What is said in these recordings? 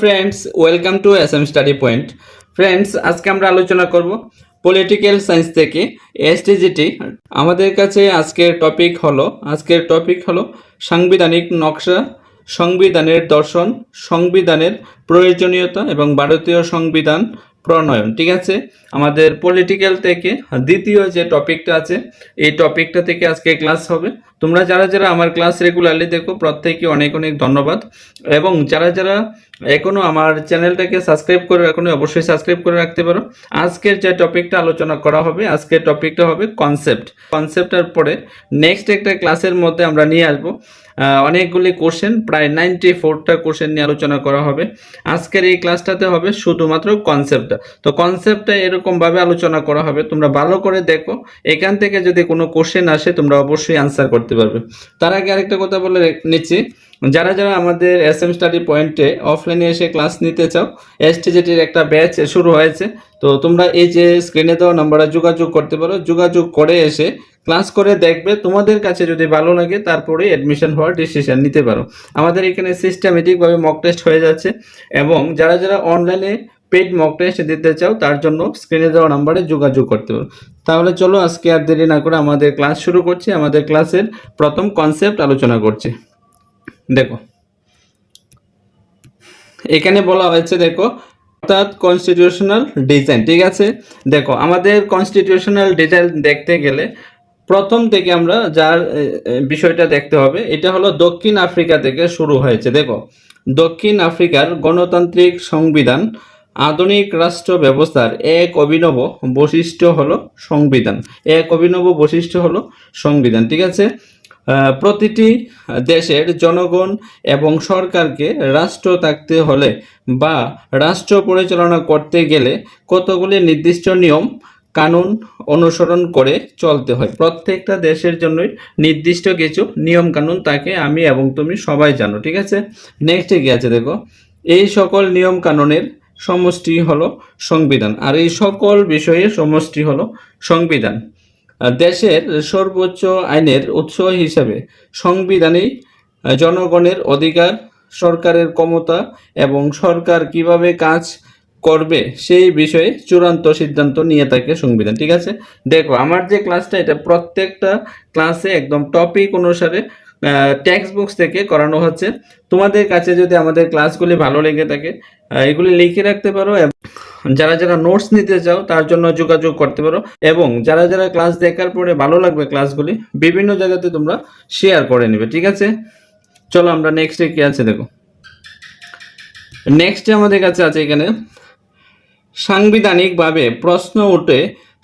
Friends welcome to S M study point friends আজকে আমরা আলোচনা করব পলিটিক্যাল সায়েন্স থেকে এসটিজিটি আমাদের কাছে আজকের টপিক হলো, আজকের টপিক হলো সাংবিধানিক নকশা, সংবিধানের দর্শন, সংবিধানের প্রয়োজনীয়তা এবং ভারতীয় সংবিধান প্রণয়ন, ঠিক আছে? আমাদের পলিটিক্যাল থেকে দ্বিতীয় যে টপিকটা আছে, এই টপিকটা থেকে আজকে ক্লাস হবে। তোমরা যারা যারা আমার ক্লাস রেগুলারলি দেখো, প্রত্যেককে অনেক অনেক ধন্যবাদ। এবং যারা যারা এখনও আমার চ্যানেলটাকে সাবস্ক্রাইব করে এখনও অবশ্যই সাবস্ক্রাইব করে রাখতে পারো। আজকের যে টপিকটা আলোচনা করা হবে, আজকের টপিকটা হবে কনসেপ্ট কনসেপ্টের পরে নেক্সট একটা ক্লাসের মধ্যে আমরা নিয়ে আসব। অনেকগুলি কোশ্চেন প্রায় নাইনটি ফোরটা কোশ্চেন নিয়ে আলোচনা করা হবে। আজকের এই ক্লাসটাতে হবে শুধুমাত্র কনসেপ্টটা তো কনসেপ্টটা এরকমভাবে আলোচনা করা হবে। তোমরা ভালো করে দেখো। এখান থেকে যদি কোনো কোশ্চেন আসে, তোমরা অবশ্যই আনসার করতে পারবে। তার আগে আরেকটা কথা বলে নিচ্ছি। যারা যারা আমাদের এস এম স্টাডি পয়েন্টে অফলাইনে এসে ক্লাস নিতে চাও এসটিজিটির একটা ব্যাচ শুরু হয়েছে। তো তোমরা এই যে স্ক্রিনে দেওয়া নাম্বারে যোগাযোগ করতে পারো। যোগাযোগ করে এসে ক্লাস করে দেখবে, তোমাদের কাছে যদি ভালো লাগে, তারপরে অ্যাডমিশন হওয়ার ডিসিশন নিতে পারো। আমাদের এখানে সিস্টেমেটিকভাবে মক টেস্ট হয়ে যাচ্ছে এবং যারা যারা অনলাইনে পেড মক টেস্ট দিতে চাও, তার জন্য স্ক্রিনে দেওয়া নাম্বারে যোগাযোগ করতে পারো। তাহলে চলো আজকে আর দেরি না করে আমাদের ক্লাস শুরু করছি। আমাদের ক্লাসের প্রথম কনসেপ্ট আলোচনা করছি। দেখো। এখানে বলা হয়েছে, দেখো, অর্থাৎ কনস্টিটিউশনাল ডিজাইন ঠিক আছে? দেখো, আমাদের কনস্টিটিউশনাল ডিজাইন দেখতে গেলে প্রথম থেকে আমরা যার বিষয়টা দেখতে হবে, এটা হলো দক্ষিণ আফ্রিকা থেকে শুরু হয়েছে। দেখো, দক্ষিণ আফ্রিকার গণতান্ত্রিক সংবিধান, আধুনিক রাষ্ট্র ব্যবস্থার এক অভিনব বৈশিষ্ট্য হলো সংবিধান। এক অভিনব বৈশিষ্ট্য হলো সংবিধান, ঠিক আছে? প্রতিটি দেশের জনগণ এবং সরকারকে রাষ্ট্র থাকতে হলে বা রাষ্ট্র পরিচালনা করতে গেলে কতগুলি নির্দিষ্ট নিয়ম, কানুন অনুসরণ করে চলতে হয়। প্রত্যেকটা দেশের জন্যই নির্দিষ্ট কিছু নিয়ম, কানুন তাকে আমি এবং তুমি সবাই জানো, ঠিক আছে? নেক্সটে কি আছে, দেখো। এই সকল নিয়ম, কানুনের সমষ্টি হলো সংবিধান। আর এই সকল বিষয়ের সমষ্টি হলো সংবিধান। দেশের সর্বোচ্চ আইনের উৎস হিসাবে সংবিধানেই জনগণের অধিকার, সরকারের ক্ষমতা এবং সরকার কীভাবে কাজ করবে সেই বিষয়ে চূড়ান্ত সিদ্ধান্ত নিয়ে থাকে সংবিধান, ঠিক আছে? দেখো, আমার যে ক্লাসটা এটা প্রত্যেকটা ক্লাসে একদম টপিক অনুসারে টেক্সট বুকস থেকে করানো হচ্ছে। তোমাদের কাছে যদি আমাদের ক্লাসগুলি ভালো লেগে থাকে এগুলি লিখে রাখতে পারো যারা যারা নোটস নিতে চাও, তার জন্য যোগাযোগ করতে পারো এবং যারা যারা ক্লাস দেখার পরে ভালো লাগবে ক্লাসগুলি বিভিন্ন জায়গাতে তোমরা শেয়ার করে নেবে, ঠিক আছে? চলো আমরা নেক্সটে কি আছে দেখো। নেক্সটে আমাদের কাছে আছে এখানে, সাংবিধানিকভাবে প্রশ্ন ওঠে,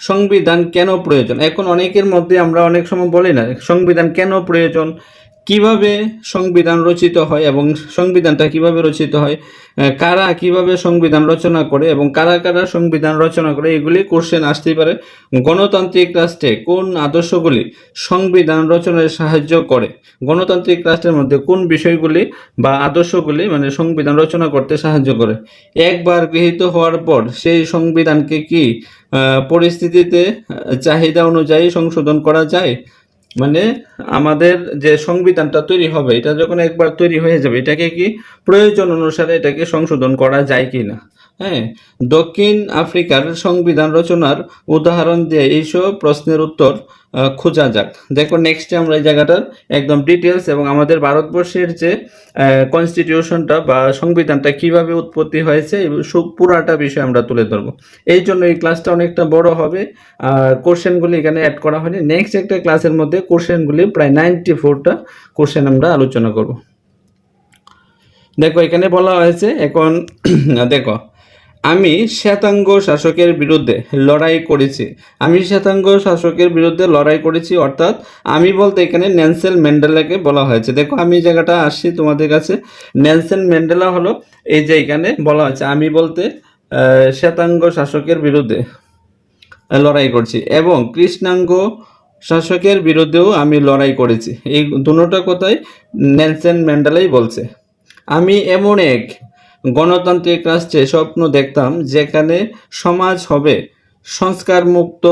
সংবিধান কেন প্রয়োজন? এখন অনেকের মধ্যে আমরা অনেক সময় বলি না, সংবিধান কেন প্রয়োজন? কীভাবে সংবিধান রচিত হয় এবং সংবিধানটা কীভাবে রচিত হয় কারা কীভাবে সংবিধান রচনা করে এবং কারা কারা সংবিধান রচনা করে, এগুলি কোশ্চেন আসতেই পারে। গণতান্ত্রিক রাষ্ট্রে কোন আদর্শগুলি সংবিধান রচনায় সাহায্য করে? গণতান্ত্রিক রাষ্ট্রের মধ্যে কোন বিষয়গুলি বা আদর্শগুলি মানে সংবিধান রচনা করতে সাহায্য করে? একবার গৃহীত হওয়ার পর সেই সংবিধানকে কি পরিস্থিতিতে চাহিদা অনুযায়ী সংশোধন করা যায়? মানে আমাদের যে সংবিধানটা তৈরি হবে, এটা যখন একবার তৈরি হয়ে যাবে, এটাকে কি প্রয়োজন অনুসারে এটাকে সংশোধন করা যায় কি না হ্যাঁ দক্ষিণ আফ্রিকার সংবিধান রচনার উদাহরণ দিয়ে এইসব প্রশ্নের উত্তর খোঁজা যাক। দেখো নেক্সটে আমরা এই জায়গাটার একদম ডিটেলস এবং আমাদের ভারতবর্ষের যে কনস্টিটিউশনটা বা সংবিধানটা কীভাবে উৎপত্তি হয়েছে পুরাটা বিষয় আমরা তুলে ধরবো। এই জন্য এই ক্লাসটা অনেকটা বড় হবে, আর কোশ্চেনগুলি এখানে অ্যাড করা হয়নি। নেক্সট একটা ক্লাসের মধ্যে কোশ্চেনগুলি প্রায় নাইনটি ফোরটা কোশ্চেন আমরা আলোচনা করব। দেখো, এখানে বলা হয়েছে, এখন, দেখো আমি শ্বেতাঙ্গ শাসকের বিরুদ্ধে লড়াই করেছি। আমি শ্বেতাঙ্গ শাসকের বিরুদ্ধে লড়াই করেছি, অর্থাৎ আমি বলতে এখানে ন্যানসেল ম্যান্ডেলাকে বলা হয়েছে। দেখো, আমি জায়গাটা আসছি তোমাদের কাছে। ন্যানসেল ম্যান্ডেলা হলো এই যে এখানে বলা হয়েছে, আমি বলতে শ্বেতাঙ্গ শাসকের বিরুদ্ধে লড়াই করছি এবং কৃষ্ণাঙ্গ শাসকের বিরুদ্ধেও আমি লড়াই করেছি। এই দুটোটা কথাই নেলসন ম্যান্ডেলাই বলছে। আমি এমন এক গণতান্ত্রিক রাষ্ট্রে স্বপ্ন দেখতাম যেখানে সমাজ হবে সংস্কার মুক্ত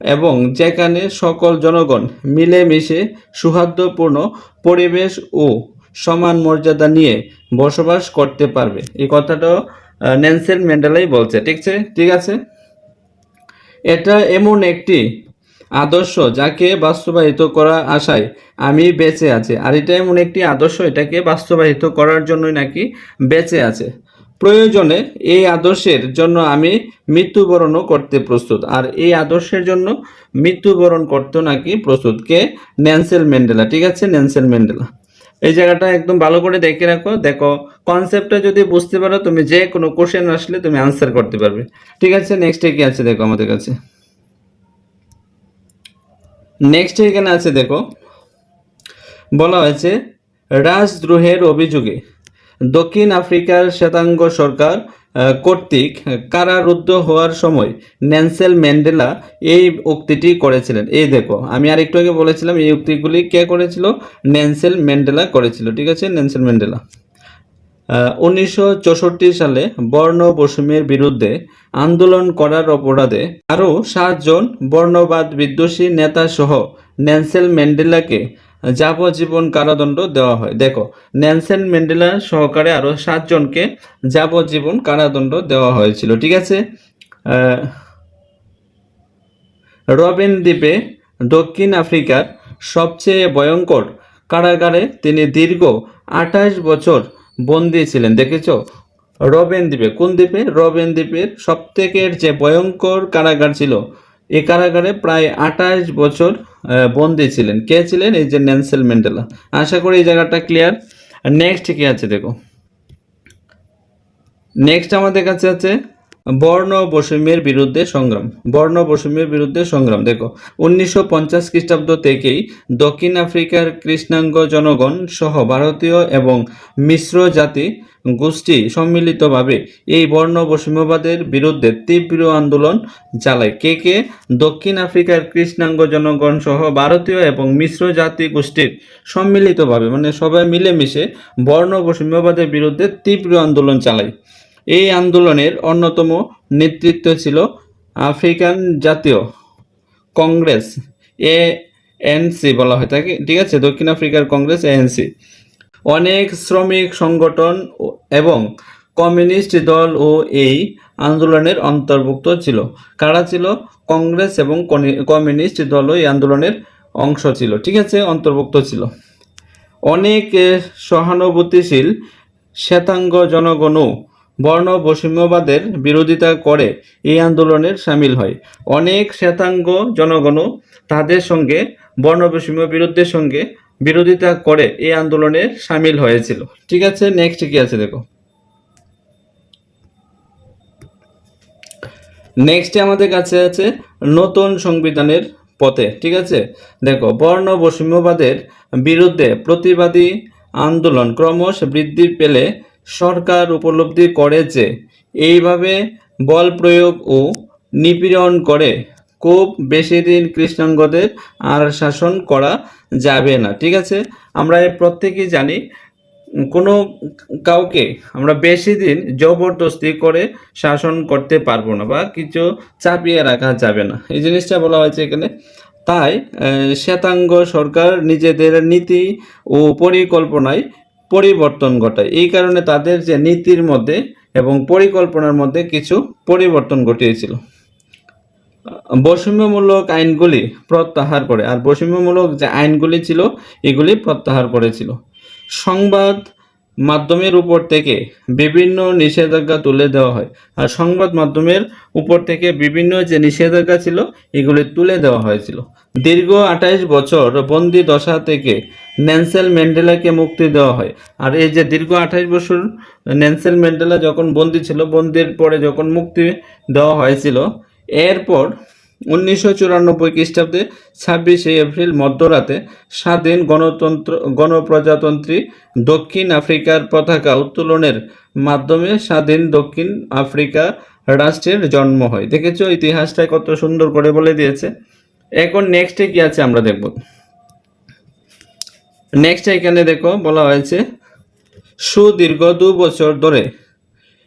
এবং যেখানে সকল জনগণ মিলেমিশে সৌহার্দ্যপূর্ণ পরিবেশ ও সমান মর্যাদা নিয়ে বসবাস করতে পারবে। এই কথাটাও নেলসন ম্যান্ডেলাই বলছে, ঠিক আছে? ঠিক আছে? এটা এমন একটি আদর্শ যাকে বাস্তবায়িত করা আশায় আমি বেঁচে আছি। আর এটা এমন একটি আদর্শ, এটাকে বাস্তবায়িত করার জন্যই নাকি বেঁচে আছে। প্রয়োজনে এই আদর্শের জন্য আমি মৃত্যুবরণও করতে প্রস্তুত। আর এই আদর্শের জন্য মৃত্যুবরণ করতে নাকি প্রস্তুত কে? ন্যান্সেল ম্যান্ডেলা। ঠিক আছে ন্যান্সেল ম্যান্ডেলা। এই জায়গাটা একদম ভালো করে দেখে রাখো। দেখো কনসেপ্টটা যদি বুঝতে পারো, তুমি যে কোনো কোশ্চেন আসলে তুমি আনসার করতে পারবে। ঠিক আছে নেক্সটে কি আছে দেখো আমাদের কাছে? নেক্সট এখানে আছে দেখো। বলা হয়েছে, রাজদ্রোহের অভিযোগে দক্ষিণ আফ্রিকার শ্বেতাঙ্গ সরকার কর্তৃক কারারুদ্ধ হওয়ার সময় ন্যান্সেল ম্যান্ডেলা এই উক্তিটি করেছিলেন। এই দেখো, আমি আর একটু আগে বলেছিলাম, এই উক্তিগুলি কে করেছিল? ন্যান্সেল ম্যান্ডেলা করেছিল, ঠিক আছে? Nelson Mandela. উনিশশো চৌষট্টি সালে বর্ণ বৈষম্যের বিরুদ্ধে আন্দোলন করার অপরাধে আরও সাতজন বর্ণবাদ বিদ্বেষী নেতা সহ ন্যান্সেল ম্যান্ডেলাকে যাবজ্জীবন কারাদণ্ড দেওয়া হয়। দেখো ন্যানসেন ম্যান্ডেলা সহকারে আরও সাতজনকে যাবজ্জীবন কারাদণ্ড দেওয়া হয়েছিল, ঠিক আছে? রবিন দ্বীপে দক্ষিণ আফ্রিকার সবচেয়ে ভয়ঙ্কর কারাগারে তিনি দীর্ঘ আঠাশ বছর বন্দী ছিলেন দেখেছ? রবেন দ্বীপে, কোন দ্বীপে? রবেন দ্বীপের সবথেকে যে ভয়ঙ্কর কারাগার ছিল এই কারাগারে প্রায় আঠাশ বছর বন্দী ছিলেন কে ছিলেন? এই যে ন্যান্সেল ম্যান্ডেলা। আশা করি এই জায়গাটা ক্লিয়ার নেক্সট কি আছে, দেখো। নেক্সট আমাদের কাছে আছে বর্ণ বৈষম্যের বিরুদ্ধে সংগ্রাম। বর্ণ বৈষম্যের বিরুদ্ধে সংগ্রাম। দেখো, উনিশশো পঞ্চাশ খ্রিস্টাব্দ থেকেই দক্ষিণ আফ্রিকার কৃষ্ণাঙ্গ জনগণ সহ ভারতীয় এবং মিশ্র জাতি গোষ্ঠী সম্মিলিতভাবে এই বর্ণ বৈষম্যবাদের বিরুদ্ধে তীব্র আন্দোলন চালায়। কে কে? দক্ষিণ আফ্রিকার কৃষ্ণাঙ্গ জনগণ সহ ভারতীয় এবং মিশ্র জাতি গোষ্ঠীর সম্মিলিতভাবে মানে সবাই মিলেমিশে বর্ণ বৈষম্যবাদের বিরুদ্ধে তীব্র আন্দোলন চালায়। এই আন্দোলনের অন্যতম নেতৃত্ব ছিল আফ্রিকান জাতীয় কংগ্রেস এ এনসি বলা হয় থাকে ঠিক আছে? দক্ষিণ আফ্রিকার কংগ্রেস, এএনসি। অনেক শ্রমিক সংগঠন এবং কমিউনিস্ট দল ও এই আন্দোলনের অন্তর্ভুক্ত ছিল। কারা ছিল? কংগ্রেস এবং কমিউনিস্ট দলও এই আন্দোলনের অংশ ছিল, ঠিক আছে? অন্তর্ভুক্ত ছিল। অনেক সহানুভূতিশীল শ্বেতাঙ্গ জনগণও বর্ণ বৈষম্যবাদের বিরোধিতা করে এই আন্দোলনের সামিল হয়। অনেক শ্বেতাঙ্গ জনগণও তাদের সঙ্গে, বর্ণ বৈষম্য বিরুদ্ধের সঙ্গে বিরোধিতা করে এই আন্দোলনে সামিল হয়েছিল। ঠিক আছে নেক্সট কি আছে দেখো? নেক্সটে আমাদের কাছে আছে নতুন সংবিধানের পথে। ঠিক আছে? দেখো, বর্ণ বৈষম্যবাদের বিরুদ্ধে প্রতিবাদী আন্দোলন ক্রমশ বৃদ্ধি পেলে সরকার উপলব্ধি করে যে এইভাবে বল প্রয়োগ ও নিপীড়ন করে খুব বেশি দিন কৃষ্ণাঙ্গদের আর শাসন করা যাবে না। ঠিক আছে? আমরা প্রত্যেকেই জানি, কোনো কাউকে আমরা বেশি দিন জবরদস্তি করে শাসন করতে পারব না বা কিছু চাপিয়ে রাখা যাবে না। এই জিনিসটা বলা হয়েছে এখানে। তাই শ্বেতাঙ্গ সরকার নিজেদের নীতি ও পরিকল্পনায় পরিবর্তন ঘটায়। এই কারণে তাদের যে নীতির মধ্যে এবং পরিকল্পনার মধ্যে কিছু পরিবর্তন ঘটিয়েছিল। বৈষম্যমূলক আইনগুলি প্রত্যাহার করে। আর বৈষম্যমূলক যে আইনগুলি ছিল, এগুলি প্রত্যাহার করেছিল। সংবাদ মাধ্যমের উপর থেকে বিভিন্ন নিষেধাজ্ঞা তুলে দেওয়া হয়। আর সংবাদ মাধ্যমের উপর থেকে বিভিন্ন যে নিষেধাজ্ঞা ছিল, এগুলি তুলে দেওয়া হয়েছিল। দীর্ঘ আঠাইশ বছর বন্দি দশা থেকে ন্যান্সেল ম্যান্ডেলাকে মুক্তি দেওয়া হয়। আর এই যে দীর্ঘ আঠাইশ বছর ন্যান্সেল ম্যান্ডেলা যখন বন্দি ছিল, বন্দির পরে যখন মুক্তি দেওয়া হয়েছিল, এরপর উনিশশো চুরানব্বই খ্রিস্টাব্দে ছাব্বিশে এপ্রিল মধ্যরাতে স্বাধীন গণতন্ত্র, গণপ্রজাতন্ত্রী দক্ষিণ আফ্রিকার পতাকা উত্তোলনের মাধ্যমে স্বাধীন দক্ষিণ আফ্রিকা রাষ্ট্রের জন্ম হয়। দেখেছ, ইতিহাসটা কত সুন্দর করে বলে দিয়েছে। এখন নেক্সটে কি আছে আমরা দেখব। নেক্সট এখানে দেখো, বলা হয়েছে, সুদীর্ঘ দু বছর ধরে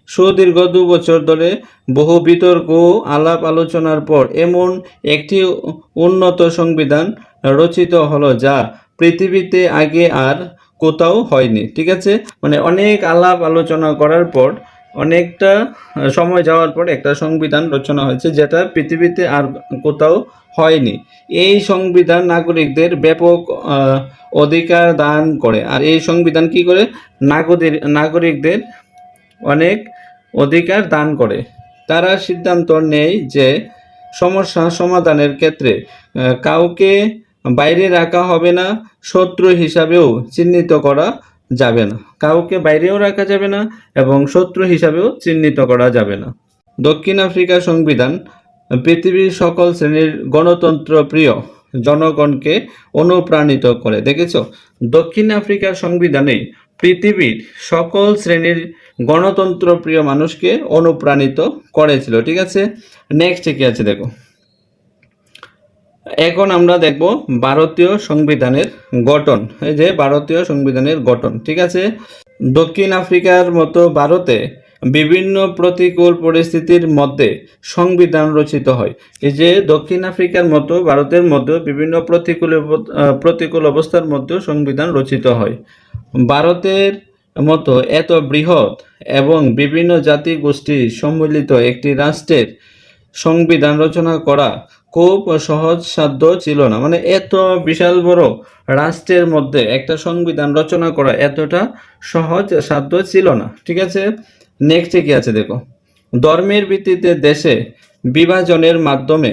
সুদীর্ঘ দু বছর ধরে বহু বিতর্ক আলাপ আলোচনার পর এমন একটি উন্নত সংবিধান রচিত হলো যা পৃথিবীতে আগে আর কোথাও হয়নি, ঠিক আছে? মানে অনেক আলাপ আলোচনা করার পর, অনেকটা সময় যাওয়ার পর একটা সংবিধান রচনা হয়েছে যেটা পৃথিবীতে আর কোথাও হয়নি। এই সংবিধান নাগরিকদের ব্যাপক অধিকার দান করে। আর এই সংবিধান কি করে? নাগরিক নাগরিকদের অনেক অধিকার দান করে। তারা সিদ্ধান্ত নেয় যে সমস্যা সমাধানের ক্ষেত্রে কাউকে বাইরে রাখা হবে না, শত্রু হিসাবেও চিহ্নিত করা যাবে না। কাউকে বাইরেও রাখা যাবে না এবং শত্রু হিসাবেও চিহ্নিত করা যাবে না। দক্ষিণ আফ্রিকার সংবিধান পৃথিবীর সকল শ্রেণির গণতন্ত্র প্রিয় জনগণকে অনুপ্রাণিত করে। দেখেছ? দক্ষিণ আফ্রিকার সংবিধানে পৃথিবীর সকল শ্রেণির গণতন্ত্র প্রিয় মানুষকে অনুপ্রাণিত করেছিল, ঠিক আছে? নেক্সট কি আছে দেখো? এখন আমরা দেখব ভারতীয় সংবিধানের গঠন। এই যে ভারতীয় সংবিধানের গঠন, ঠিক আছে? দক্ষিণ আফ্রিকার মতো ভারতে বিভিন্ন প্রতিকূল পরিস্থিতির মধ্যে সংবিধান রচিত হয়। এই যে দক্ষিণ আফ্রিকার মতো ভারতের মধ্যে বিভিন্ন প্রতিকূল প্রতিকূল অবস্থার মধ্যেও সংবিধান রচিত হয়। ভারতের মতো এত বৃহৎ এবং বিভিন্ন জাতি গোষ্ঠী সম্মিলিত একটি রাষ্ট্রের সংবিধান রচনা করা খুব সহজ সাধ্য ছিল না। মানে এত বিশাল বড় রাষ্ট্রের মধ্যে একটা সংবিধান রচনা করা এতটা সহজ সাধ্য ছিল না। ঠিক আছে? নেক্সটে কি আছে দেখো? ধর্মের ভিত্তিতে দেশে বিভাজনের মাধ্যমে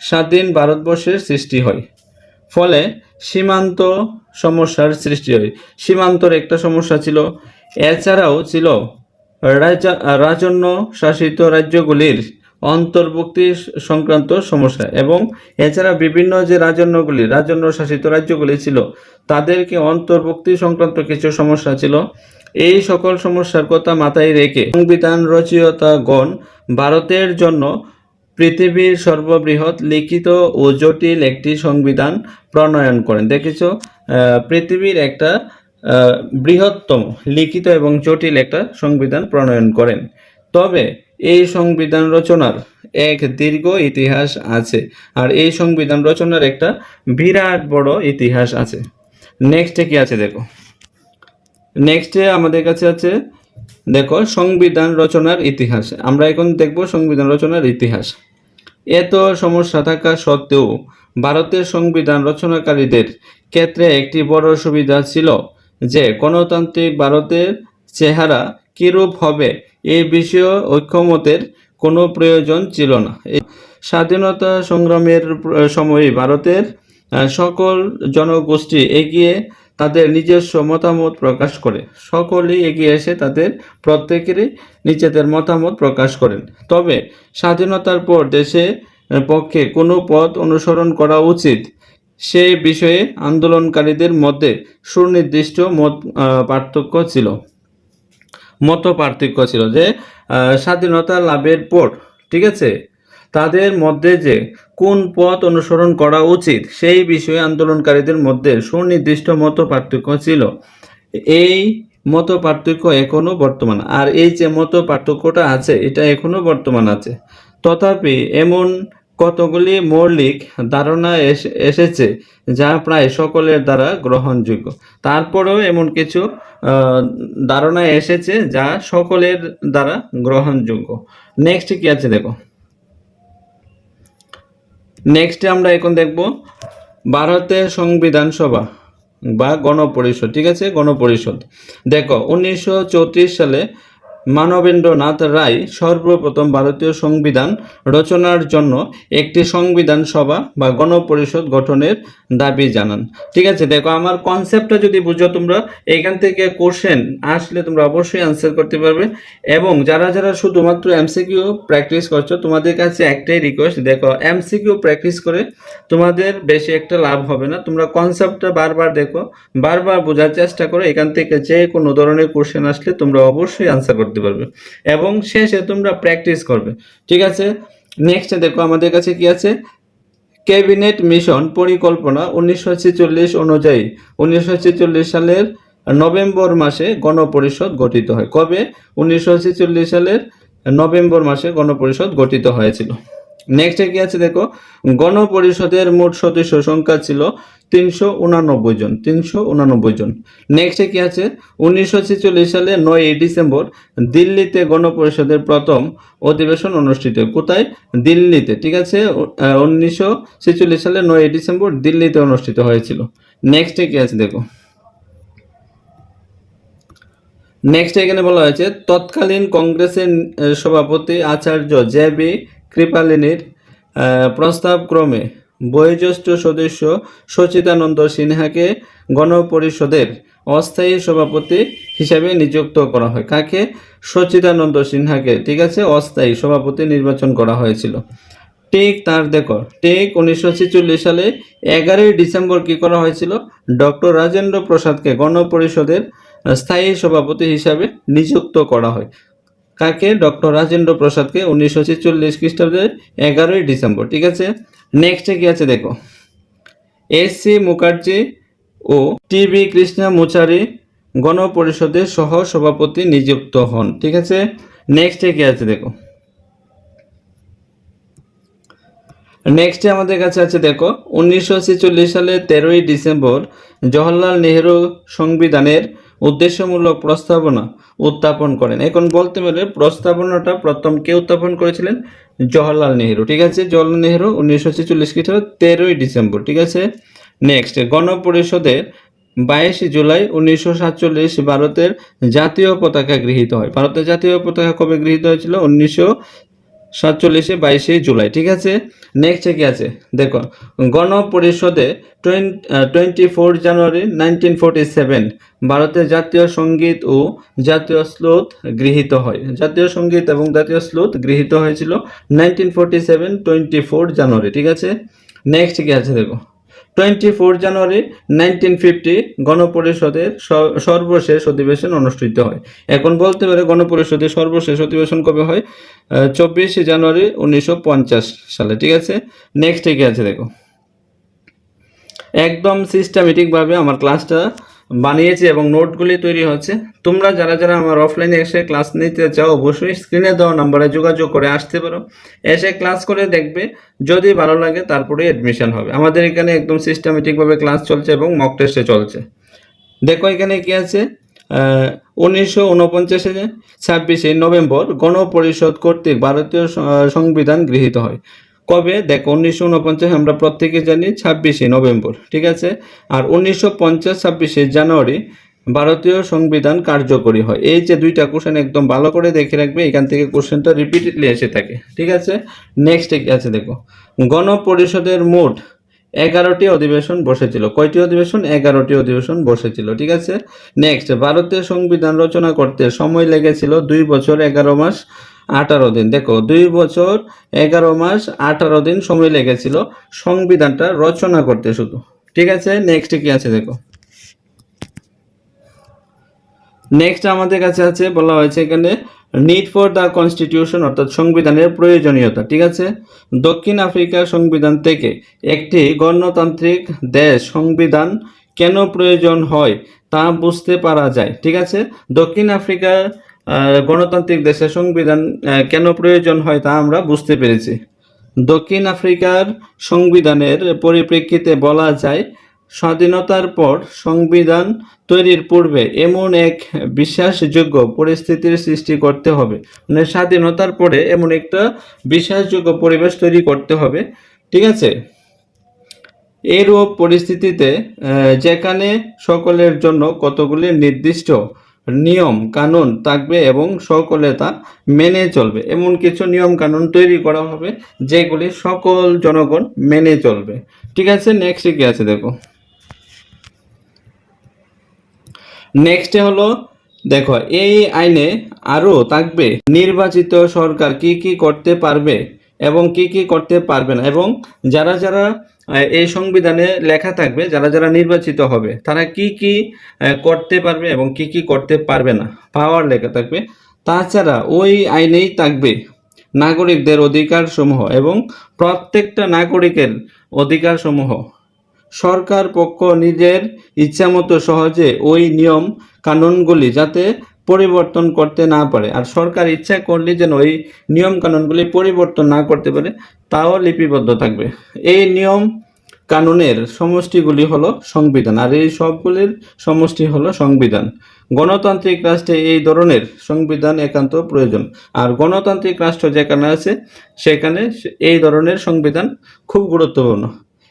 স্বাধীন ভারতবর্ষের সৃষ্টি হয়। ফলে সীমান্ত সমস্যার সৃষ্টি হয়। সীমান্তর একটা সমস্যা ছিল, এছাড়াও ছিল রাজা রাজন্য শাসিত রাজ্যগুলির অন্তর্ভুক্তি সংক্রান্ত সমস্যা এবং এছাড়া বিভিন্ন যে রাজন্যগুলি রাজন্য শাসিত রাজ্যগুলি ছিল, তাদেরকে অন্তর্ভুক্তি সংক্রান্ত কিছু সমস্যা ছিল। এই সকল সমস্যার কথা মাথায় রেখে সংবিধান রচয়িতাগণ ভারতের জন্য পৃথিবীর সর্ববৃহৎ লিখিত ও জটিল একটি সংবিধান প্রণয়ন করেন। দেখেছ পৃথিবীর একটা বৃহত্তম লিখিত এবং জটিল একটা সংবিধান প্রণয়ন করেন। তবে এই সংবিধান রচনার এক দীর্ঘ ইতিহাস আছে আর এই সংবিধান রচনার একটা বিরাট বড় ইতিহাস আছে। নেক্সটে কি আছে দেখো? নেক্সটে আমাদের কাছে আছে দেখো, সংবিধান রচনার ইতিহাস। আমরা এখন দেখব সংবিধান রচনার ইতিহাস। এত সমস্যা থাকা সত্ত্বেও ভারতের সংবিধান রচনাকারীদের ক্ষেত্রে একটি বড় সুবিধা ছিল যে, গণতান্ত্রিক ভারতের চেহারা কীরূপ হবে এই বিষয়ে ঐক্যমতের কোনো প্রয়োজন ছিল না। স্বাধীনতা সংগ্রামের সময়ে ভারতের সকল জনগোষ্ঠী এগিয়ে তাদের নিজস্ব মতামত প্রকাশ করে। সকলেই এগিয়ে এসে তাদের প্রত্যেকেরই নিজেদের মতামত প্রকাশ করেন। তবে স্বাধীনতার পর দেশে পক্ষে কোনো পথ অনুসরণ করা উচিত সে বিষয়ে আন্দোলনকারীদের মধ্যে সুনির্দিষ্ট মত পার্থক্য ছিল। মত পার্থক্য ছিল যে স্বাধীনতা লাভের পর, ঠিক আছে? তাদের মধ্যে যে কোন পথ অনুসরণ করা উচিত? সেই বিষয়ে আন্দোলনকারীদের মধ্যে সুনির্দিষ্ট মত পার্থক্য ছিল। এই মত পার্থক্য এখনও বর্তমান। আর এই যে মত পার্থক্যটা আছে, এটা এখনও বর্তমান আছে। তথাপি এমন কতগুলি মৌলিক ধারণা এস- এসেছে যা প্রায় সকলের দ্বারা গ্রহণযোগ্য। তারপরেও এমন কিছু ধারণা এসেছে যা সকলের দ্বারা গ্রহণযোগ্য। নেক্সট কি আছে দেখো। নেক্সটে আমরা এখন দেখব ভারতের সংবিধান সভা বা গণপরিষদ, ঠিক আছে? গণপরিষদ। দেখো, উনিশশো চৌত্রিশ সালে মানবেন্দ্রনাথ রায় সর্বপ্রথম ভারতীয় সংবিধান রচনার জন্য একটি সংবিধান সভা বা গণপরিষদ গঠনের দাবি জানান। ঠিক আছে, দেখো আমার কনসেপ্টটা যদি বুঝো তোমরা, এখান থেকে কোশ্চেন আসলে তোমরা অবশ্যই আনসার করতে পারবে এবং যারা যারা শুধুমাত্র এমসিকিউ প্র্যাকটিস করছ, তোমাদের কাছে একটাই রিকোয়েস্ট দেখো এমসিকিউ প্র্যাকটিস করে তোমাদের বেশি একটা লাভ হবে না। তোমরা কনসেপ্টটা বারবার দেখো, বারবার বোঝার চেষ্টা করো, এখান থেকে যে কোনো ধরনের কোশ্চেন আসলে তোমরা অবশ্যই আনসার করতে পারবে। এবং শেষে তোমরা প্র্যাকটিস করবে। ঠিক আছে? নেক্সটে দেখো, আমাদের কাছে কি আছে? ক্যাবিনেট মিশন পরিকল্পনা উনিশশো ছেচল্লিশ অনুযায়ী। উনিশশো ছেচল্লিশ সালের নভেম্বর মাসে গণপরিষদ গঠিত হয়। কবে? উনিশশো ছেচল্লিশ সালের নভেম্বর মাসে গণপরিষদ গঠিত হয়েছিল। নেক্সটে কি আছে দেখো? গণপরিষদের মোট সদস্য সংখ্যা ছিল তিনশো উনানব্বই জন, তিনশো উনানব্বই জন। নেক্সটে কি আছে? উনিশশো ছেচল্লিশ সালে নয় ডিসেম্বর দিল্লিতে গণপরিষদের প্রথম অধিবেশন অনুষ্ঠিত কোথায়? দিল্লিতে, ঠিক আছে? উনিশশো ছেচল্লিশ সালে নয় ডিসেম্বর দিল্লিতে অনুষ্ঠিত হয়েছিল। নেক্সটে কি আছে দেখো? নেক্সট এখানে বলা হয়েছে, তৎকালীন কংগ্রেসের সভাপতি আচার্য জে বি কৃপালিনীর প্রস্তাবক্রমে বয়োজ্যেষ্ঠ সদস্য সচিদানন্দ সিনহাকে গণপরিষদের অস্থায়ী সভাপতি হিসাবে নিযুক্ত করা হয়। কাকে? সচিদানন্দ সিনহাকে। ঠিক আছে, অস্থায়ী সভাপতি নির্বাচন করা হয়েছিল। টেক তার দেখো টেক উনিশশো ছেচল্লিশ সালে এগারোই ডিসেম্বর কি করা হয়েছিল? ডক্টর রাজেন্দ্র প্রসাদকে গণপরিষদের স্থায়ী সভাপতি হিসাবে নিযুক্ত করা হয়। কাকে? ডক্টর রাজেন্দ্র প্রসাদকে উনিশশো ছেচল্লিশ খ্রিস্টাব্দের এগারোই ডিসেম্বর, ঠিক আছে? নেক্সটে কি আছে দেখো? এস সি মুখার্জি ও টি বি কৃষ্ণা মুচারি গণপরিষদের সহ সভাপতি নিযুক্ত হন, ঠিক আছে? নেক্সটে কি আছে দেখো? নেক্সটে আমাদের কাছে আছে দেখো, উনিশশো ছেচল্লিশ সালে তেরোই ডিসেম্বর জওহরলাল নেহেরু সংবিধানের উদ্দেশ্যমূলক প্রস্তাবনা উত্থাপন করেন। এখন বলতে পারে প্রস্তাবনাটা প্রথম কে উত্থাপন করেছিলেন? জওহরলাল নেহেরু। ঠিক আছে? জওহরলাল নেহেরু উনিশশো ছেচল্লিশ খ্রিস্টাব্দ তেরোই ডিসেম্বর। ঠিক আছে? নেক্সট গণপরিষদের বাইশে জুলাই উনিশশো সাতচল্লিশ ভারতের জাতীয় পতাকা গৃহীত হয়। ভারতের জাতীয় পতাকা কবে গৃহীত হয়েছিল? উনিশশো সাতচল্লিশে বাইশে জুলাই, ঠিক আছে? নেক্সট কি আছে? দেখো, গণপরিষদে twenty four January nineteen forty seven ভারতের জাতীয় সংগীত ও জাতীয় স্লোত গৃহীত হয়। জাতীয় সংগীত এবং জাতীয় স্লোত গৃহীত হয়েছিল nineteen forty seven twenty four January ঠিক আছে? নেক্সট কি আছে দেখো? Twenty four January nineteen fifty গণপরিষদের সর্বশেষ অধিবেশন অনুষ্ঠিত হয়। এখন বলতে পারে গণপরিষদের সর্বশেষ অধিবেশন কবে হয়? চব্বিশে জানুয়ারি উনিশশো পঞ্চাশ সালে, ঠিক আছে? নেক্সট কি আছে দেখো? একদম সিস্টেমেটিকভাবে আমার ক্লাসটা বানিয়েছি এবং নোটগুলি তৈরি হচ্ছে। তোমরা যারা যারা আমার অফলাইনে এসে ক্লাস নিতে চাও, অবশ্যই স্ক্রিনে দেওয়া নাম্বারে যোগাযোগ করে আসতে পারো। এসে ক্লাস করে দেখবে, যদি ভালো লাগে তারপরে অ্যাডমিশন হবে। আমাদের এখানে একদম সিস্টেমেটিকভাবে ক্লাস চলছে এবং মক টেস্টে চলছে। দেখো এখানে কি আছে? উনিশশো উনপঞ্চাশে ছাব্বিশে নভেম্বর গণপরিষদ কর্তৃক ভারতীয় সংবিধান গৃহীত হয়। কবে? দেখো, উনিশশো উনপঞ্চাশ আমরা প্রত্যেকে জানি ছাব্বিশে নভেম্বর, ঠিক আছে? আর উনিশশো পঞ্চাশ ছাব্বিশে জানুয়ারি ভারতীয় সংবিধান কার্যকরী হয়। এই যে দুইটা কোশ্চেন একদম ভালো করে দেখে রাখবে, এখান থেকে কোশ্চেনটা রিপিটেডলি এসে থাকে, ঠিক আছে? নেক্সট আছে, দেখো, গণপরিষদের মোট এগারোটি অধিবেশন বসেছিল। কয়টি অধিবেশন? এগারোটি অধিবেশন বসেছিল, ঠিক আছে? নেক্সট ভারতের সংবিধান রচনা করতে সময় লেগেছিল দুই বছর, এগারো মাস। আঠারো দিন। দেখো, দুই বছর, এগারো মাস, আঠারো দিন সময় লেগেছিল। সংবিধানটা রচনা করতে শুধু। ঠিক আছে? নেক্সট কি আছে দেখো? নেক্সট আমাদের কাছে আছে, বলা হয়েছে এখানে নিড ফর দ্য কনস্টিটিউশন অর্থাৎ সংবিধানের প্রয়োজনীয়তা। ঠিক আছে? দক্ষিণ আফ্রিকার সংবিধান থেকে একটি গণতান্ত্রিক দেশ, সংবিধান কেন প্রয়োজন হয় তা বুঝতে পারা যায়। ঠিক আছে? দক্ষিণ আফ্রিকার গণতান্ত্রিক দেশের সংবিধান কেন প্রয়োজন হয় তা আমরা বুঝতে পেরেছি। দক্ষিণ আফ্রিকার সংবিধানের পরিপ্রেক্ষিতে বলা যায়, স্বাধীনতার পর সংবিধান তৈরির পূর্বে এমন এক বিশ্বাসযোগ্য পরিস্থিতির সৃষ্টি করতে হবে। মানে স্বাধীনতার পরে এমন একটা বিশ্বাসযোগ্য পরিবেশ তৈরি করতে হবে। ঠিক আছে? এরূপ পরিস্থিতিতে যেখানে সকলের জন্য কতগুলি নির্দিষ্ট নিয়ম কানুন থাকবে এবং সকলে তা মেনে চলবে। এমন কিছু নিয়ম কানুন তৈরি করা হবে যেগুলি সকল জনগণ মেনে চলবে। ঠিক আছে নেক্সট কি আছে দেখো? নেক্সটে হলো, দেখো, এই আইনে আরও থাকবে, নির্বাচিত সরকার কি কি করতে পারবে এবং কি কি করতে পারবে না। এবং যারা যারা এই সংবিধানে লেখা থাকবে যারা যারা নির্বাচিত হবে, তারা কি কি করতে পারবে এবং কি কি করতে পারবে না, পাওয়ার লেখা থাকবে। তাছাড়া ওই আইনেই থাকবে নাগরিকদের অধিকার সমূহ এবং প্রত্যেকটা নাগরিকের অধিকার সমূহ সরকার পক্ষ নিজের ইচ্ছামতো সহজে ওই নিয়ম, কানুনগুলি যাতে পরিবর্তন করতে না পারে। আর সরকার ইচ্ছা করলে যেন ওই নিয়ম কানুনগুলি পরিবর্তন না করতে পারে, তাও লিপিবদ্ধ থাকবে। এই নিয়ম কানুনের সমষ্টিগুলি হলো সংবিধান, আর এই সবগুলির সমষ্টি হলো সংবিধান। গণতান্ত্রিক রাষ্ট্রে এই ধরনের সংবিধান একান্ত প্রয়োজন। আর গণতান্ত্রিক রাষ্ট্র যেখানে আছে, সেখানে এই ধরনের সংবিধান খুব গুরুত্বপূর্ণ।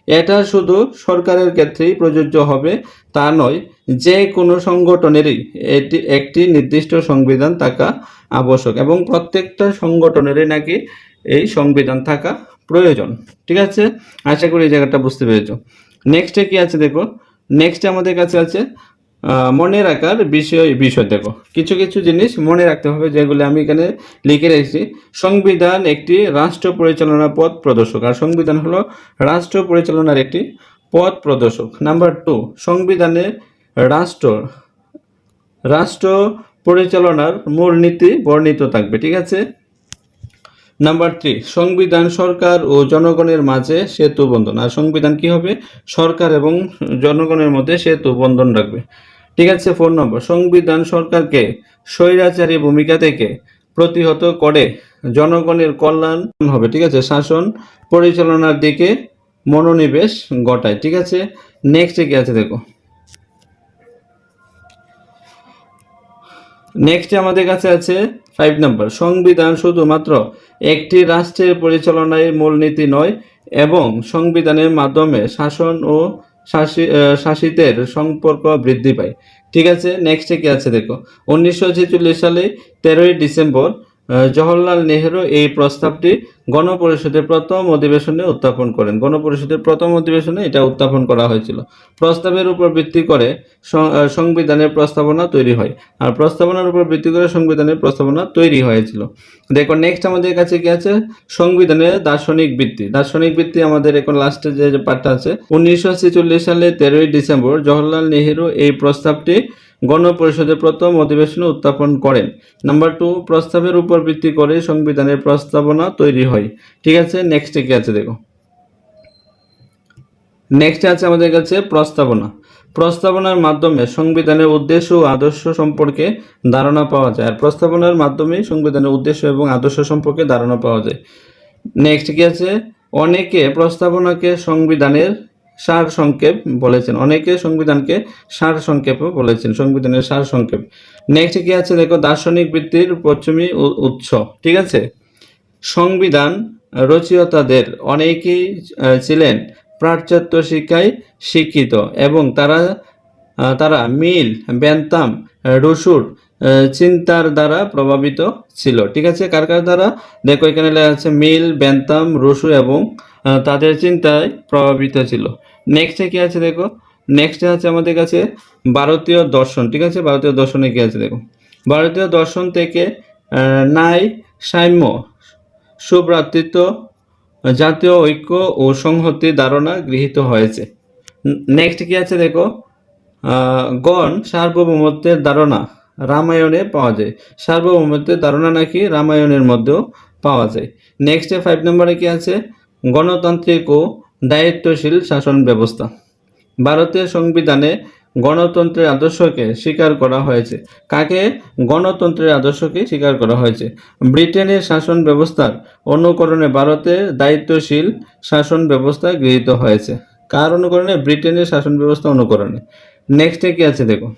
এটা শুধু সরকারের ক্ষেত্রেই প্রযোজ্য হবে, তা নয়, যে কোনো সংগঠনেরই এটি একটি নির্দিষ্ট সংবিধান থাকা আবশ্যক এবং প্রত্যেকটা সংগঠনেরই নাকি এই সংবিধান থাকা প্রয়োজন। ঠিক আছে? আশা করি এই জায়গাটা বুঝতে পেরেছ। নেক্সটে কি আছে দেখো? নেক্সটে আমাদের কাছে আছে মনে রাখার বিষয় বিষয় দেখো। কিছু কিছু জিনিস মনে রাখতে হবে যেগুলো আমি এখানে লিখে রেখেছি। সংবিধান একটি রাষ্ট্র পরিচালনা পথ প্রদর্শক। আর সংবিধান হলো রাষ্ট্র পরিচালনার একটি পথ প্রদর্শক। নাম্বার টু সংবিধানে রাষ্ট্র রাষ্ট্র পরিচালনার মূলনীতি বর্ণিত থাকবে। ঠিক আছে? নাম্বার থ্রি সংবিধান সরকার ও জনগণের মাঝে সেতু বন্ধন। আর সংবিধান কি হবে? সরকার এবং জনগণের মধ্যে সেতু বন্ধন রাখবে। ঠিক আছে ফোন নম্বর সংবিধান সরকারকে স্বৈরাচারী ভূমিকা থেকে প্রতিহত করে জনগণের কল্যাণ হবে। ঠিক আছে, শাসন পরিচালনার দিকে মনোনিবেশ ঘটায়। ঠিক আছে নেক্সটে কি আছে দেখো? নেক্সটে আমাদের কাছে আছে ফাইভ নম্বর সংবিধান শুধুমাত্র একটি রাষ্ট্রের পরিচালনায় মূলনীতি নয় এবং সংবিধানের মাধ্যমে শাসন ও শাসি- শাসিতের সম্পর্ক বৃদ্ধি পায়। ঠিক আছে? নেক্সটে কি আছে দেখো? উনিশশো ছেচল্লিশ সালে তেরোই ডিসেম্বর জওহরলাল নেহেরু এই প্রস্তাবটি গণপরিষদের প্রথম অধিবেশনে উত্থাপন করেন। গণপরিষদের প্রথম অধিবেশনে এটা উত্থাপন করা হয়েছিল। প্রস্তাবের উপর ভিত্তি করে সংবিধানের প্রস্তাবনা তৈরি হয়। আর প্রস্তাবনার উপর ভিত্তি করে সংবিধানের প্রস্তাবনা তৈরি হয়েছিল। দেখো নেক্সট আমাদের কাছে কি আছে? সংবিধানের দার্শনিক ভিত্তি দার্শনিক ভিত্তি আমাদের এখন লাস্টে যে পার্টটা আছে, উনিশশো ছেচল্লিশ সালে তেরোই ডিসেম্বর জওহরলাল নেহেরু এই প্রস্তাবটি গণপরিষদের প্রথম অধিবেশনে উত্থাপন করেন। নাম্বার টু, প্রস্তাবের উপর ভিত্তি করে সংবিধানের প্রস্তাবনা তৈরি হয়। ঠিক আছে নেক্সটে কি আছে দেখো? নেক্সট আছে আমাদের কাছে প্রস্তাবনা। প্রস্তাবনার মাধ্যমে সংবিধানের উদ্দেশ্য ও আদর্শ সম্পর্কে ধারণা পাওয়া যায়। আর প্রস্তাবনার মাধ্যমে সংবিধানের উদ্দেশ্য এবং আদর্শ সম্পর্কে ধারণা পাওয়া যায়। নেক্সট কি আছে? অনেকে প্রস্তাবনাকে সংবিধানের সার সংক্ষেপ বলেছেন। অনেকে সংবিধানকে সার সংক্ষেপও বলেছেন, সংবিধানের সার সংক্ষেপ নেক্সট কি আছে? দেখো, দার্শনিক বৃত্তির পশ্চিমী উৎস ঠিক আছে? সংবিধান রচয়িতাদের অনেকেই ছিলেন পাশ্চাত্য শিক্ষায় শিক্ষিত এবং তারা তারা মিল ব্যান্তাম রসুর চিন্তার দ্বারা প্রভাবিত ছিল, ঠিক আছে? কার কার দ্বারা? দেখো, এখানে লেখা আছে, মিল ব্যান্তাম রসু এবং তাদের চিন্তায় প্রভাবিত ছিল। নেক্সটে কি আছে দেখো? নেক্সটে আছে আমাদের কাছে ভারতীয় দর্শন, ঠিক আছে? ভারতীয় দর্শনে কি আছে দেখো? ভারতীয় দর্শন থেকে নাই সাম্য সুভ্রাতৃত্ব জাতীয় ঐক্য ও সংহতি ধারণা গৃহীত হয়েছে। নেক্সট কি আছে দেখো? গণ সার্বভৌমত্বের ধারণা রামায়ণে পাওয়া যায়। সার্বভৌমত্বের ধারণা নাকি রামায়ণের মধ্যেও পাওয়া যায়। নেক্সটে ফাইভ নম্বরে কি আছে? গণতান্ত্রিক ও দায়িত্বশীল শাসন ব্যবস্থা। ভারতের সংবিধানে গণতন্ত্রের আদর্শকে স্বীকার করা হয়েছে। কাকে? গণতন্ত্রের আদর্শকে স্বীকার করা হয়েছে। ব্রিটেনের শাসন ব্যবস্থার অনুকরণে ভারতের দায়িত্বশীল শাসন ব্যবস্থা গৃহীত হয়েছে। কার অনুকরণে? ব্রিটেনের শাসন ব্যবস্থা অনুকরণে। নেক্সটে কি আছে দেখো?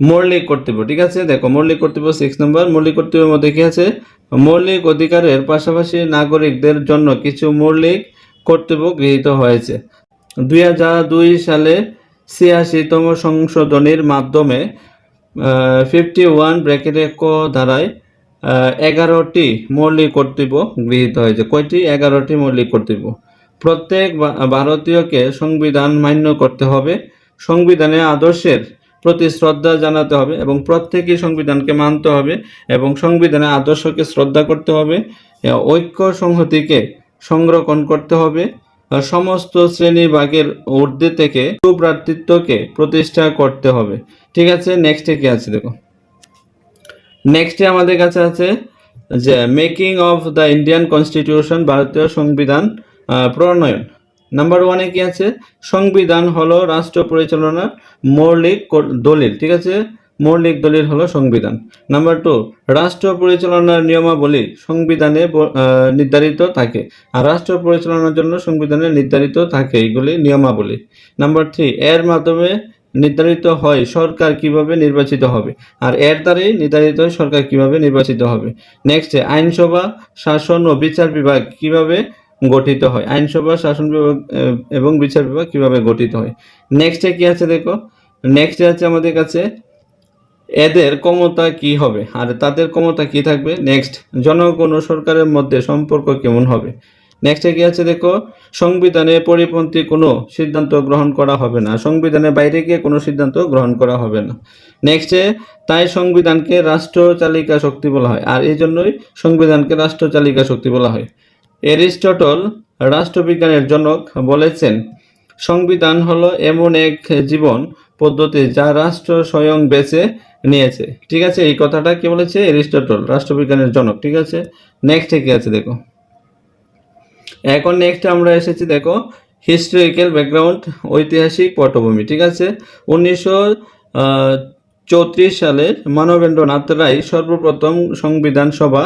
মৌলিক কর্তব্য, ঠিক আছে? দেখো, মৌলিক কর্তব্য সিক্স নম্বর মৌলিক কর্তব্যের মধ্যে কি আছে? মৌলিক অধিকারের পাশাপাশি নাগরিকদের জন্য কিছু মৌলিক কর্তব্য গৃহীত হয়েছে। দুই হাজার দুই সালে ছিয়াশিতম সংশোধনীর মাধ্যমে ফিফটি ওয়ান ব্র্যাকেটে ক ধারায় এগারোটি মৌলিক কর্তব্য গৃহীত হয়েছে। কয়টি? এগারোটি মৌলিক কর্তব্য। প্রত্যেক ভারতীয়কে সংবিধান মান্য করতে হবে। সংবিধানের আদর্শের প্রতি শ্রদ্ধা জানাতে হবে এবং প্রত্যেকেই সংবিধানকে মানতে হবে এবং সংবিধানের আদর্শকে শ্রদ্ধা করতে হবে ঐক্য সংহতিকে সংরক্ষণ করতে হবে সমস্ত শ্রেণি ভাগের ঊর্ধ্বে থেকে সুপ্রাতৃত্বকে প্রতিষ্ঠা করতে হবে। ঠিক আছে? নেক্সটে কি আছে দেখো? নেক্সটে আমাদের কাছে আছে যে making of the Indian constitution ভারতীয় সংবিধান প্রণয়ন। নাম্বার ওয়ানে কি আছে? সংবিধান হলো রাষ্ট্র পরিচালনার মৌলিক দলিল, ঠিক আছে? মৌলিক দলিল হলো সংবিধান। নাম্বার টু রাষ্ট্র পরিচালনার নিয়মাবলী সংবিধানে নির্ধারিত থাকে। আর রাষ্ট্র পরিচালনার জন্য সংবিধানে নির্ধারিত থাকে এগুলি নিয়মাবলী। নাম্বার থ্রি এর মাধ্যমে নির্ধারিত হয় সরকার কীভাবে নির্বাচিত হবে। আর এর দ্বারাই নির্ধারিত হয় সরকার কীভাবে নির্বাচিত হবে। নেক্সট আইনসভা, শাসন ও বিচার বিভাগ কীভাবে গঠিত হয়। আইনসভা, শাসন বিভাগ এবং বিচার বিভাগ কীভাবে গঠিত হয়? নেক্সটে কি আছে দেখো? নেক্সটে আছে আমাদের কাছে, এদের ক্ষমতা কি হবে? আর তাদের ক্ষমতা কি থাকবে? নেক্সট জনগণ ও সরকারের মধ্যে সম্পর্ক কেমন হবে? নেক্সটে কি আছে দেখো? সংবিধানে পরিপন্থী কোনো সিদ্ধান্ত গ্রহণ করা হবে না। সংবিধানের বাইরে গিয়ে কোনো সিদ্ধান্ত গ্রহণ করা হবে না। নেক্সটে তাই সংবিধানকে রাষ্ট্র চালিকা শক্তি বলা হয়। আর এই জন্যই সংবিধানকে রাষ্ট্র চালিকা শক্তি বলা হয়। এরিস্টটল রাষ্ট্রবিজ্ঞানের জনক বলেছেন, সংবিধান হলো এমন এক জীবন পদ্ধতি যা রাষ্ট্র স্বয়ং বেছে নিয়েছে। ঠিক আছে, এই কথাটা কি বলেছে? এরিস্টটল, রাষ্ট্রবিজ্ঞানের জনক, ঠিক আছে? নেক্সট কি আছে দেখো? এখন নেক্সট আমরা এসেছি দেখো হিস্টোরিক্যাল ব্যাকগ্রাউন্ড ঐতিহাসিক পটভূমি, ঠিক আছে? উনিশশো চৌত্রিশ সালে মানবেন্দ্রনাথ রায় সর্বপ্রথম সংবিধান সভা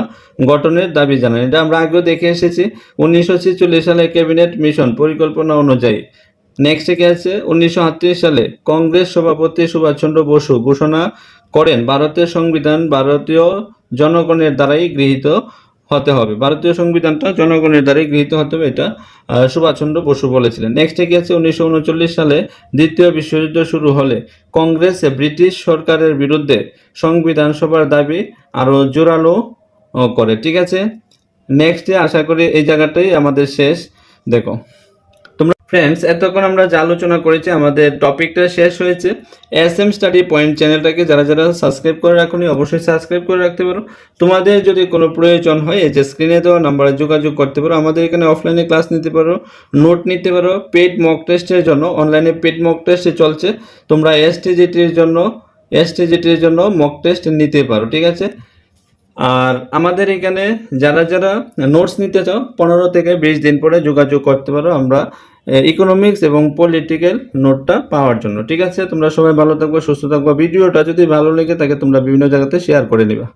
গঠনের দাবি জানান। এটা আমরা আগেও দেখে এসেছি। উনিশশো ছেচল্লিশ সালে ক্যাবিনেট মিশন পরিকল্পনা অনুযায়ী। নেক্সট থেকে আছে, উনিশশো সালে কংগ্রেস সভাপতি সুভাষচন্দ্র বসু ঘোষণা করেন ভারতের সংবিধান ভারতীয় জনগণের দ্বারাই গৃহীত হতে হবে। ভারতীয় সংবিধানটা জনগণের দ্বারাই গৃহীত হতে হবে, এটা সুভাষচন্দ্র বসু বলেছিলেন। নেক্সট কি আছে উনিশশো উনচল্লিশ সালে দ্বিতীয় বিশ্বযুদ্ধ শুরু হলে কংগ্রেস ব্রিটিশ সরকারের বিরুদ্ধে সংবিধান সভার দাবি আরও জোরালো করে। ঠিক আছে? নেক্সটে আশা করি এই জায়গাটাই আমাদের শেষ। দেখো। ফ্রেন্ডস এতক্ষণ আমরা যা আলোচনা করেছি, আমাদের টপিকটা শেষ হয়েছে। এস এম স্টাডি পয়েন্ট চ্যানেলটাকে যারা যারা সাবস্ক্রাইব করে রাখুনি, অবশ্যই সাবস্ক্রাইব করে রাখতে পারো। তোমাদের যদি কোনো প্রয়োজন হয়, এই যে স্ক্রিনে দেওয়া নাম্বারে যোগাযোগ করতে পারো। আমাদের এখানে অফলাইনে ক্লাস নিতে পারো নোট নিতে পারো। পেড মক টেস্টের জন্য অনলাইনে পেড মক টেস্ট চলছে। তোমরা এসটিজিটির জন্য এসটিজিটির জন্য মক টেস্ট নিতে পারো, ঠিক আছে? আর আমাদের এখানে যারা যারা নোটস নিতে চাও, পনেরো থেকে বিশ দিন পরে যোগাযোগ করতে পারো। আমরা ইকোনমিক্স এবং পলিটিক্যাল নোটটা পাওয়ার জন্য। ঠিক আছে? তোমরা সবাই ভালো থাকবে, সুস্থ থাকবে। ভিডিওটা যদি ভালো লেগে থাকে, তোমরা বিভিন্ন জায়গাতে শেয়ার করে নিবা।